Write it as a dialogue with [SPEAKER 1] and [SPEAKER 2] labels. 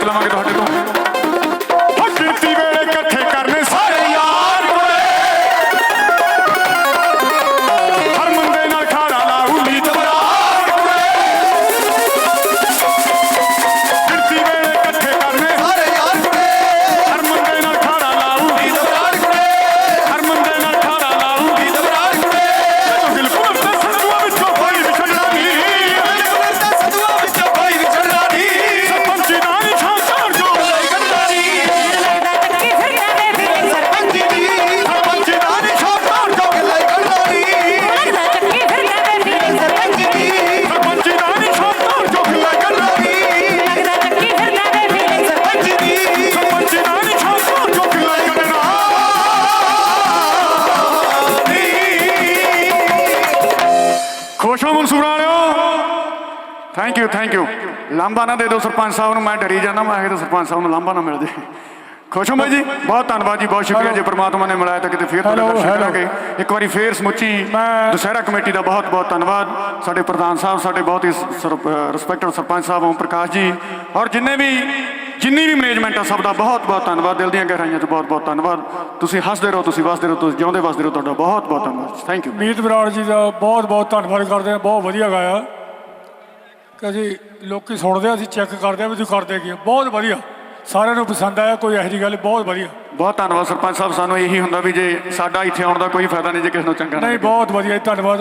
[SPEAKER 1] Request ਲਵਾਂਗੇ ਤੁਹਾਡੇ thank you thank you ਲਾਂਬਾ ਨਾ ਦੇ ਦਿਓ ਸਰਪੰਚ ਸਾਹਿਬ ਨੂੰ ਮੈਂ ਡਰੀ ਜਾਂਦਾ ਮੈਂ ਕਿਹਾ ਸਰਪੰਚ ਸਾਹਿਬ ਨੂੰ ਲਾਂਬਾ ਨਾ ਮਿਲ ਜੇ। ਖੁਸ਼ ਹੋ ਬਾਈ ਜੀ? ਬਹੁਤ ਧੰਨਵਾਦ ਜੀ ਬਹੁਤ ਸ਼ੁਕਰੀਆ ਜੀ ਪ੍ਰਮਾਤਮਾ ਨੇ ਮਿਲਾਇਆ ਤਾਂ ਕਿਤੇ ਫੇਰ ਤੁਹਾਡੇ ਦਰਸ਼ਨ. ਕਰਾਂਗੇ। ਇੱਕ ਵਾਰੀ ਫੇਰ ਸਮੁੱਚੀ
[SPEAKER 2] ਮੈਂ-
[SPEAKER 1] ਦੁਸਹਿਰਾ ਕਮੇਟੀ ਦਾ ਬਹੁਤ ਬਹੁਤ ਧੰਨਵਾਦ। ਸਾਡੇ ਪ੍ਰਧਾਨ ਸਾਹਿਬ ਸਾਡੇ ਬਹੁਤ ਹੀ ਰਿਸਪੈਕਟਡ ਸਰਪੰਚ ਸਾਹਿਬ ਓਮ ਪ੍ਰਕਾਸ਼ ਜੀ। ਔਰ ਜਿੰਨੇ ਵੀ ਜਿੰਨੀ ਵੀ ਮੈਨੇਜਮੈਂਟ ਆ ਸਭ ਦਾ ਬਹੁਤ ਬਹੁਤ ਧੰਨਵਾਦ। ਦਿਲ ਦੀਆਂ ਗਹਿਰਾਈਆਂ ਤੋਂ ਬਹੁਤ ਬਹੁਤ ਧੰਨਵਾਦ। ਤੁਸੀਂ ਹੱਸਦੇ ਰਹੋ ਤੁਸੀਂ ਵਸਦੇ ਰਹੋ ਤੁਸੀਂ ਜਿਉਂਦੇ ਵਸਦੇ ਰਹੋ ਤੁਹਾਡਾ ਬਹੁਤ ਬਹੁਤ ਧੰਨਵਾਦ। ਥੈਂਕ ਯੂ
[SPEAKER 2] ਮੀਤ ਬਰਾੜ ਜੀ ਦਾ ਬਹੁਤ ਬਹੁਤ ਧੰਨਵਾਦ ਕਰਦੇ ਹਾਂ। ਬਹੁਤ ਵਧੀਆ ਗਾਇਆ। ਕਿ ਅਸੀਂ ਲੋਕੀ ਸੁਣਦੇ ਆ ਅਸੀਂ ਚੈੱਕ ਕਰਦੇ ਆ ਵੀ ਤੁਸੀਂ ਕਰਦੇ ਕੀ। ਬਹੁਤ ਵਧੀਆ ਸਾਰਿਆਂ ਨੂੰ ਪਸੰਦ ਆਇਆ ਕੋਈ ਇਹੋ ਜਿਹੀ ਗੱਲ ਬਹੁਤ ਵਧੀਆ
[SPEAKER 1] ਬਹੁਤ ਧੰਨਵਾਦ ਸਰਪੰਚ ਸਾਹਿਬ ਸਾਨੂੰ ਇਹੀ ਹੁੰਦਾ ਵੀ ਜੇ ਸਾਡਾ ਇੱਥੇ ਆਉਣ ਦਾ ਕੋਈ ਫਾਇਦਾ ਨਹੀਂ ਜੇ ਕਿਸੇ ਨੂੰ ਚੰਗਾ ਨਾ
[SPEAKER 2] ਨਹੀਂ
[SPEAKER 1] ਲੱਗੇ।
[SPEAKER 2] ਬਹੁਤ ਵਧੀਆ ਜੀ, ਧੰਨਵਾਦ